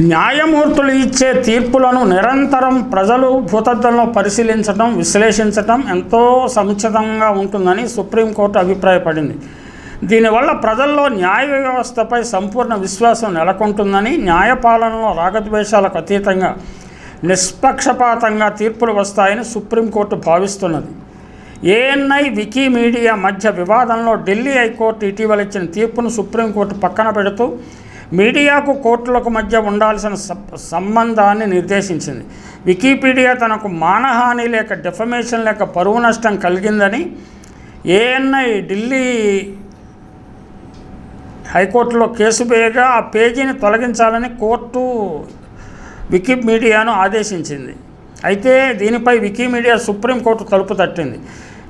న్యాయమూర్తులు ఇచ్చే తీర్పులను నిరంతరం ప్రజలు భూతద్దంలో పరిశీలించడం విశ్లేషించడం ఎంతో సముచితంగా ఉంటుందని సుప్రీంకోర్టు అభిప్రాయపడింది. దీనివల్ల ప్రజల్లో న్యాయ వ్యవస్థపై సంపూర్ణ విశ్వాసం నెలకొంటుందని న్యాయపాలనలో రాగద్వేషాలకు అతీతంగా నిష్పక్షపాతంగా తీర్పులు వస్తాయని సుప్రీంకోర్టు భావిస్తున్నది. ఏఎన్ఐ వికీమీడియా మధ్య వివాదంలో ఢిల్లీ హైకోర్టు ఇటీవల ఇచ్చిన తీర్పును సుప్రీంకోర్టు పక్కన పెడుతూ మీడియాకు కోర్టులకు మధ్య ఉండాల్సిన సంబంధాన్ని నిర్దేశించింది. వికీపీడియా తనకు మానహాని లేక డిఫమేషన్ లేక పరువు నష్టం కలిగిందని ఏఎన్ఐ ఢిల్లీ హైకోర్టులో కేసు వేయగా ఆ పేజీని తొలగించాలని కోర్టు వికీమీడియాను ఆదేశించింది. అయితే దీనిపై వికీమీడియా సుప్రీంకోర్టు తలుపు తట్టింది.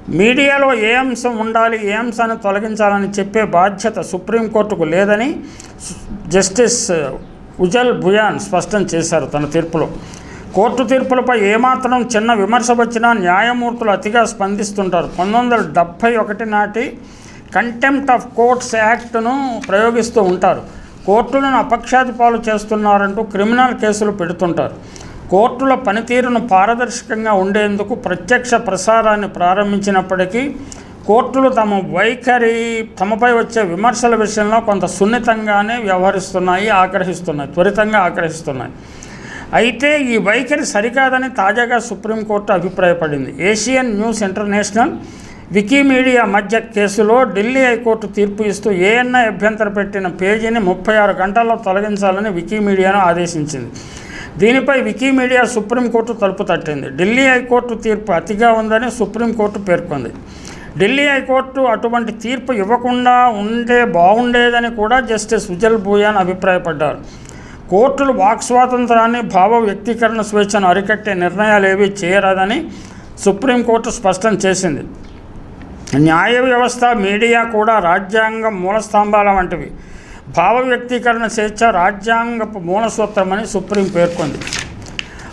మీడియాలో ఏ అంశం ఉండాలి ఏ అంశాన్ని తొలగించాలని చెప్పే బాధ్యత సుప్రీంకోర్టుకు లేదని జస్టిస్ ఉజల్ భుయాన్ స్పష్టం చేశారు తన తీర్పులో. కోర్టు తీర్పులపై ఏమాత్రం చిన్న విమర్శ వచ్చినా న్యాయమూర్తులు అతిగా స్పందిస్తుంటారు. పంతొమ్మిది వందల డెబ్భై ఒకటి నాటి కంటెంప్ట్ ఆఫ్ కోర్ట్స్ యాక్ట్ను ప్రయోగిస్తూ ఉంటారు. కోర్టులను అపక్షాతిపాలు చేస్తున్నారంటూ క్రిమినల్ కేసులు పెడుతుంటారు. కోర్టుల పనితీరును పారదర్శకంగా ఉండేందుకు ప్రత్యక్ష ప్రసారాన్ని ప్రారంభించినప్పటికీ కోర్టులు తమ వైఖరి తమపై వచ్చే విమర్శల విషయంలో కొంత సున్నితంగానే వ్యవహరిస్తున్నాయి ఆగ్రహిస్తున్నాయి త్వరితంగా ఆగ్రహిస్తున్నాయి. అయితే ఈ వైఖరి సరికాదని తాజాగా సుప్రీంకోర్టు అభిప్రాయపడింది. ఏషియన్ న్యూస్ ఇంటర్నేషనల్ వికీమీడియా మధ్య కేసులో ఢిల్లీ హైకోర్టు తీర్పు ఇస్తూ ఏఎన్ఐ అభ్యంతర పెట్టిన పేజీని ముప్పై ఆరు గంటల్లో తొలగించాలని వికీమీడియాను ఆదేశించింది. దీనిపై వికీమీడియా సుప్రీంకోర్టు తలుపు తట్టింది. ఢిల్లీ హైకోర్టు తీర్పు అతిగా ఉందని సుప్రీంకోర్టు పేర్కొంది. ఢిల్లీ హైకోర్టు అటువంటి తీర్పు ఇవ్వకుండా ఉండే బాగుండేదని కూడా జస్టిస్ సుజల్ భూయాన్ అభిప్రాయపడ్డారు. కోర్టులు వాక్ స్వాతంత్రాన్ని భావ వ్యక్తీకరణ స్వేచ్ఛను అరికట్టే నిర్ణయాలు ఏవి చేయరాదని సుప్రీంకోర్టు స్పష్టం చేసింది. న్యాయ వ్యవస్థ మీడియా కూడా రాజ్యాంగం మూల స్తంభాల వంటివి. భావ వ్యక్తీకరణ స్వేచ్ఛ రాజ్యాంగపు మూలసూత్రమని సుప్రీం పేర్కొంది.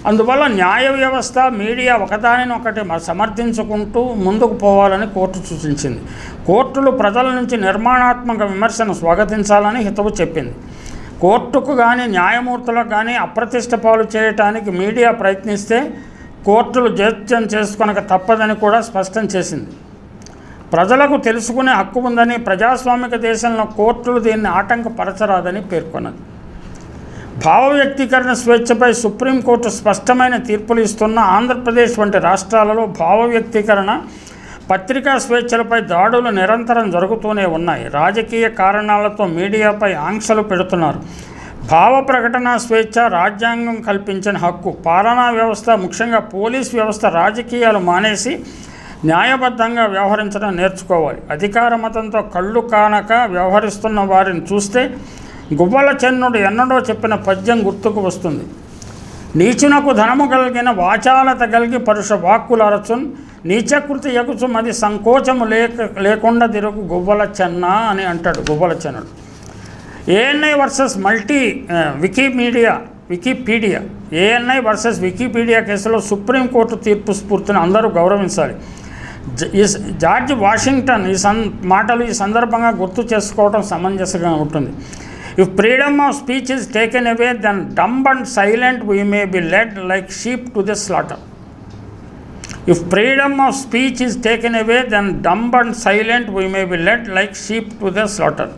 అందువల్ల న్యాయ వ్యవస్థ మీడియా ఒకదానిని ఒకటి సమర్థించుకుంటూ ముందుకు పోవాలని కోర్టు సూచించింది. కోర్టులు ప్రజల నుంచి నిర్మాణాత్మక విమర్శను స్వాగతించాలని హితవు చెప్పింది. కోర్టుకు కానీ న్యాయమూర్తులకు కానీ అప్రతిష్ట పాలు చేయటానికి మీడియా ప్రయత్నిస్తే కోర్టులు జోక్యం చేసుకొనక తప్పదని కూడా స్పష్టం చేసింది. ప్రజలకు తెలుసుకునే హక్కు ఉందని ప్రజాస్వామిక దేశంలో కోర్టులు దీన్ని ఆటంకపరచరాదని పేర్కొన్నది. భావ వ్యక్తీకరణ స్వేచ్ఛపై సుప్రీంకోర్టు స్పష్టమైన తీర్పులు ఇస్తున్న ఆంధ్రప్రదేశ్ వంటి రాష్ట్రాలలో భావ వ్యక్తీకరణ పత్రికా స్వేచ్ఛలపై దాడులు నిరంతరం జరుగుతూనే ఉన్నాయి. రాజకీయ కారణాలతో మీడియాపై ఆంక్షలు పెడుతున్నారు. భావ ప్రకటన స్వేచ్ఛ రాజ్యాంగం కల్పించిన హక్కు పాలనా వ్యవస్థ ముఖ్యంగా పోలీస్ వ్యవస్థ రాజకీయాలు మానేసి న్యాయబద్ధంగా వ్యవహరించడం నేర్చుకోవాలి. అధికార మతంతో కళ్ళు కానక వ్యవహరిస్తున్న వారిని చూస్తే గువ్వల చెన్నుడు ఎన్నడో చెప్పిన పద్యం గుర్తుకు వస్తుంది. నీచునకు ధనము కలిగిన వాచాలత కలిగి పరుష వాక్కులరచున్ నీచకృతి ఎగుచు మది సంకోచము లేక లేకుండా తిరుగు గువ్వల చెన్న అని అంటాడు Guvvala Chennudu. ANI versus multi Wikimedia Wikipedia. ANI versus Wikipedia కేసులో సుప్రీంకోర్టు తీర్పు స్ఫూర్తిని అందరూ గౌరవించాలి. ఈ జార్జ్ వాషింగ్టన్ ఈ సన్ మాటలు ఈ సందర్భంగా గుర్తు చేసుకోవడం సమంజసంగా ఉంటుంది. If freedom of speech is taken away then dumb and silent we may be led like sheep to the slaughter if freedom of speech is taken away then dumb and silent we may be led like sheep to the slaughter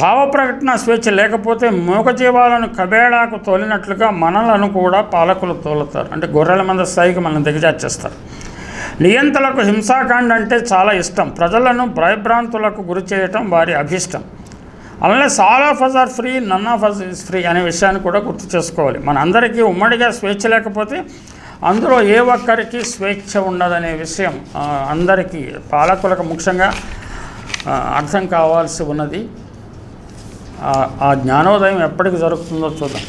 భావ ప్రకటన స్వేచ్ఛ లేకపోతే మూగజీవాలను కబేళాకు తోలినట్లుగా మనలను కూడా పాలకులు తోలుతారు. అంటే గొర్రెల మంద స్థాయికి మనం దిగజార్చేస్తారు. నియంతలకు హింసాకాండ అంటే చాలా ఇష్టం. ప్రజలను భయభ్రాంతులకు గురి చేయటం వారి అభిష్టం. అలానే all of us are free none of us is free అనే విషయాన్ని కూడా గుర్తు చేసుకోవాలి. మన అందరికీ ఉమ్మడిగా స్వేచ్ఛ లేకపోతే అందులో ఏ ఒక్కరికి స్వేచ్ఛ ఉండదనే విషయం అందరికీ పాలకులకు ముఖ్యంగా అర్థం కావాల్సి ఉన్నది. ఆ జ్ఞానోదయం ఎప్పటికి జరుగుతుందో చూద్దాం.